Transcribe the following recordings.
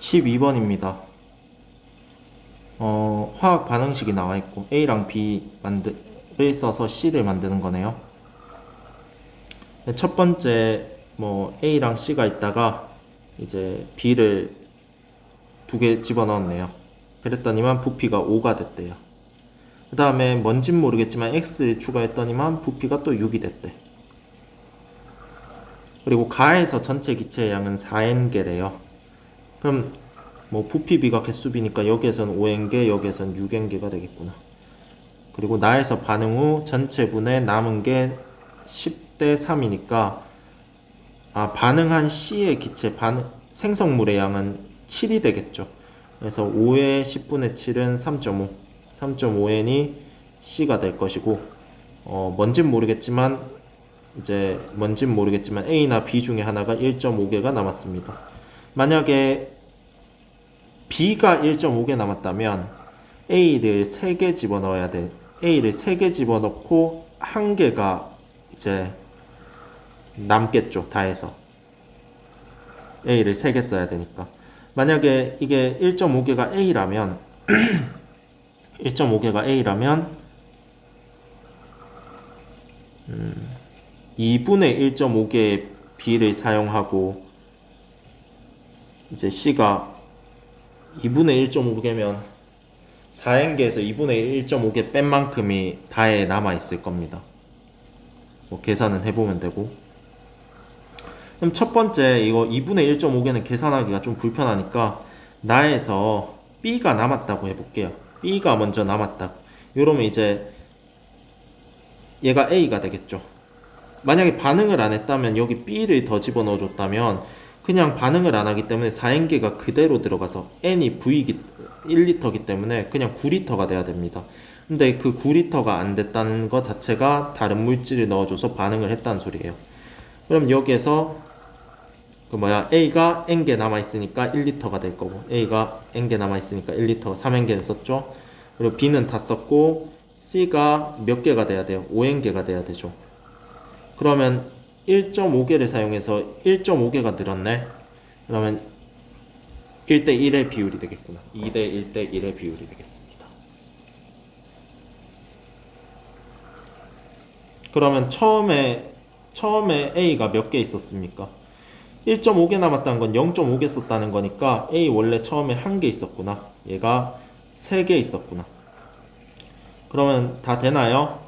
12번입니다. 어, 화학 반응식이 나와 있고 A랑 B 만들을 써서 C를 만드는 거네요. 네, 첫 번째 뭐 A랑 C가 있다가 이제 B를 두 개 집어넣었네요. 그랬더니만 부피가 5가 됐대요. 그 다음에 뭔진 모르겠지만 X 추가했더니만 부피가 또 6이 됐대. 그리고 가에서 전체 기체의 양은 4n개래요. 그럼 뭐 부피 비가 개수비니까 여기에서는 5n개, 여기에서는 6n개가 되겠구나. 그리고 나에서 반응 후 전체 분의 남은 게 10대 3이니까 아 반응한 C의 기체 반응 생성물의 양은 7이 되겠죠. 그래서 5의 10분의 7은 3.5, 3.5n이 C가 될 것이고 어 뭔진 모르겠지만 이제 뭔진 모르겠지만 A나 B 중에 하나가 1.5개가 남았습니다. 만약에 B가 1.5개 남았다면 A를 3개 집어넣어야 돼. A를 3개 집어넣고 한 개가 이제 남겠죠. 다 해서. A를 3개 써야 되니까. 만약에 이게 1.5개가 A라면 1.5개가 A라면 2분의 1.5개의 B를 사용하고 이제 C가 2분의 1.5개면 4행계에서 2분의 1.5개 뺀 만큼이 다에 남아 있을 겁니다. 뭐 계산은 해보면 되고. 그럼 첫 번째 이거 2분의 1.5개는 계산하기가 좀 불편하니까 나에서 B가 남았다고 해볼게요. B가 먼저 남았다. 이러면 이제 얘가 A가 되겠죠. 만약에 반응을 안 했다면 여기 B를 더 집어넣어 줬다면 그냥 반응을 안 하기 때문에 4행계가 그대로 들어가서 N이 V기 1리터기 때문에 그냥 9리터가 돼야 됩니다. 근데 그 9리터가 안 됐다는 것 자체가 다른 물질을 넣어줘서 반응을 했다는 소리예요. 그럼 여기에서 그 뭐야 A가 N개 남아 있으니까 1리터가 될 거고 A가 N개 남아 있으니까 1리터 3N개를 썼죠. 그리고 B는 다 썼고 C가 몇 개가 돼야 돼요? 5N개가 돼야 되죠. 그러면 1.5개를 사용해서 1.5개가 늘었네. 그러면 1대 1의 비율이 되겠구나. 2대 1대 1의 비율이 되겠습니다. 그러면 처음에 처음에 A가 몇 개 있었습니까? 1.5개 남았다는 건 0.5개 썼다는 거니까 A 원래 처음에 한 개 있었구나. 얘가 3개 있었구나. 그러면 다 되나요?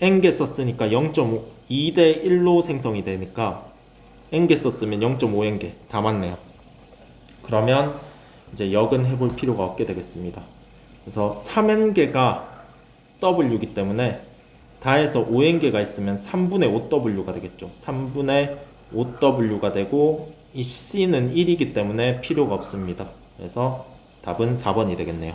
N개 썼으니까 0.5 2대 1로 생성이 되니까 n개 썼으면 0.5n개 다 맞네요. 그러면 이제 역은 해 볼 필요가 없게 되겠습니다. 그래서 3n개가 w이기 때문에 다해서 5n개가 있으면 3분의 5w가 되겠죠. 3분의 5w가 되고 이 c는 1이기 때문에 필요가 없습니다. 그래서 답은 4번이 되겠네요.